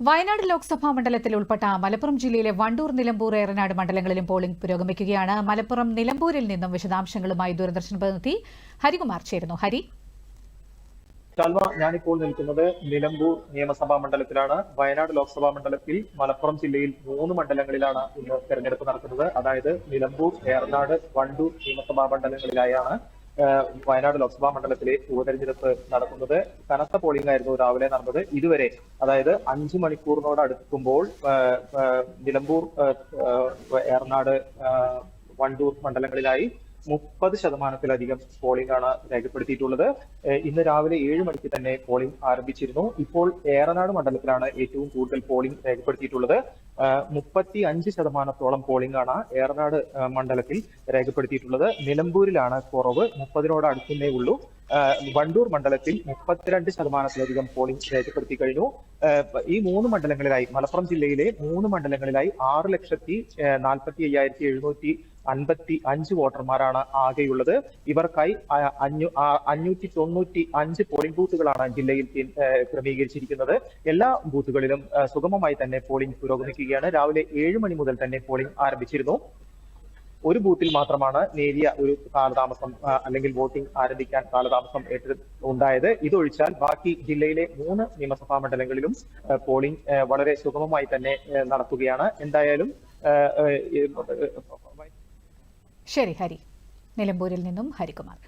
വയനാട് ലോക്സഭാ മണ്ഡലത്തിൽ ഉൾപ്പെട്ട മലപ്പുറം ജില്ലയിലെ വണ്ടൂർ നിലമ്പൂർ ഏറനാട് മണ്ഡലങ്ങളിലും പോളിംഗ് പുരോഗമിക്കുകയാണ്. മലപ്പുറം നിലമ്പൂരിൽ നിന്നും വിശദാംശങ്ങളുമായി ദൂരദർശൻ പ്രതിനിധി ഹരികുമാർ ചേരുന്നു. ഹരി. ഷാൽമ ഞാനിപ്പോൾ നിൽക്കുന്നത് നിലമ്പൂർ നിയമസഭാ മണ്ഡലത്തിലാണ്. വയനാട് ലോക്സഭാ മണ്ഡലത്തിൽ മലപ്പുറം ജില്ലയിൽ മൂന്ന് മണ്ഡലങ്ങളിലാണ് ഇന്ന് തെരഞ്ഞെടുപ്പ് നടക്കുന്നത്. അതായത് നിലമ്പൂർ ഏറനാട് വണ്ടൂർ നിയമസഭാ മണ്ഡലങ്ങളിലായാണ് വയനാട് ലോക്സഭാ മണ്ഡലത്തിലെ ഉപതെരഞ്ഞെടുപ്പ് നടക്കുന്നത്. കനത്ത പോളിംഗ് ആയിരുന്നു രാവിലെ നടന്നത്. ഇതുവരെ അതായത് അഞ്ചു മണിക്കൂറിനോട് അടുക്കുമ്പോൾ നിലമ്പൂർ ഏറനാട് വണ്ടൂർ മണ്ഡലങ്ങളിലായി മുപ്പത് ശതമാനത്തിലധികം പോളിംഗ് ആണ് രേഖപ്പെടുത്തിയിട്ടുള്ളത്. ഇന്ന് രാവിലെ ഏഴ് മണിക്ക് തന്നെ പോളിംഗ് ആരംഭിച്ചിരുന്നു. ഇപ്പോൾ ഏറനാട് മണ്ഡലത്തിലാണ് ഏറ്റവും കൂടുതൽ പോളിംഗ് രേഖപ്പെടുത്തിയിട്ടുള്ളത്. മുപ്പത്തി അഞ്ച് ശതമാനത്തോളം പോളിംഗ് ആണ് ഏറനാട് മണ്ഡലത്തിൽ രേഖപ്പെടുത്തിയിട്ടുള്ളത്. നിലമ്പൂരിലാണ് കുറവ്. മുപ്പതിനോട് അടുക്കുന്നേ ഉള്ളൂ. വണ്ടൂർ മണ്ഡലത്തിൽ മുപ്പത്തിരണ്ട് ശതമാനത്തിലധികം പോളിംഗ് രേഖപ്പെടുത്തി കഴിഞ്ഞു. ഈ മൂന്ന് മണ്ഡലങ്ങളിലായി മലപ്പുറം ജില്ലയിലെ മൂന്ന് മണ്ഡലങ്ങളിലായി ആറ് ലക്ഷത്തി നാൽപ്പത്തി അയ്യായിരത്തി എഴുന്നൂറ്റി അൻപത്തി അഞ്ച് വോട്ടർമാരാണ് ആകെയുള്ളത്. ഇവർക്കായി അഞ്ഞൂ അഞ്ഞൂറ്റി തൊണ്ണൂറ്റി അഞ്ച് പോളിംഗ് ബൂത്തുകളാണ് ജില്ലയിൽ ക്രമീകരിച്ചിരിക്കുന്നത്. എല്ലാ ബൂത്തുകളിലും സുഗമമായി തന്നെ പോളിംഗ് പുരോഗമിക്കുകയാണ്. രാവിലെ ഏഴ് മണി മുതൽ തന്നെ പോളിംഗ് ആരംഭിച്ചിരുന്നു. ഒരു ബൂത്തിൽ മാത്രമാണ് നേരിയ ഒരു കാലതാമസം അല്ലെങ്കിൽ വോട്ടിംഗ് ആരംഭിക്കാൻ കാലതാമസം ഉണ്ടായത്. ഇതൊഴിച്ചാൽ ബാക്കി ജില്ലയിലെ മൂന്ന് നിയമസഭാ മണ്ഡലങ്ങളിലും പോളിംഗ് വളരെ സുഗമമായി തന്നെ നടക്കുകയാണ് എന്തായാലും ശരി ഹരി. നിലമ്പൂരിൽ നിന്നും ഹരികുമാർ.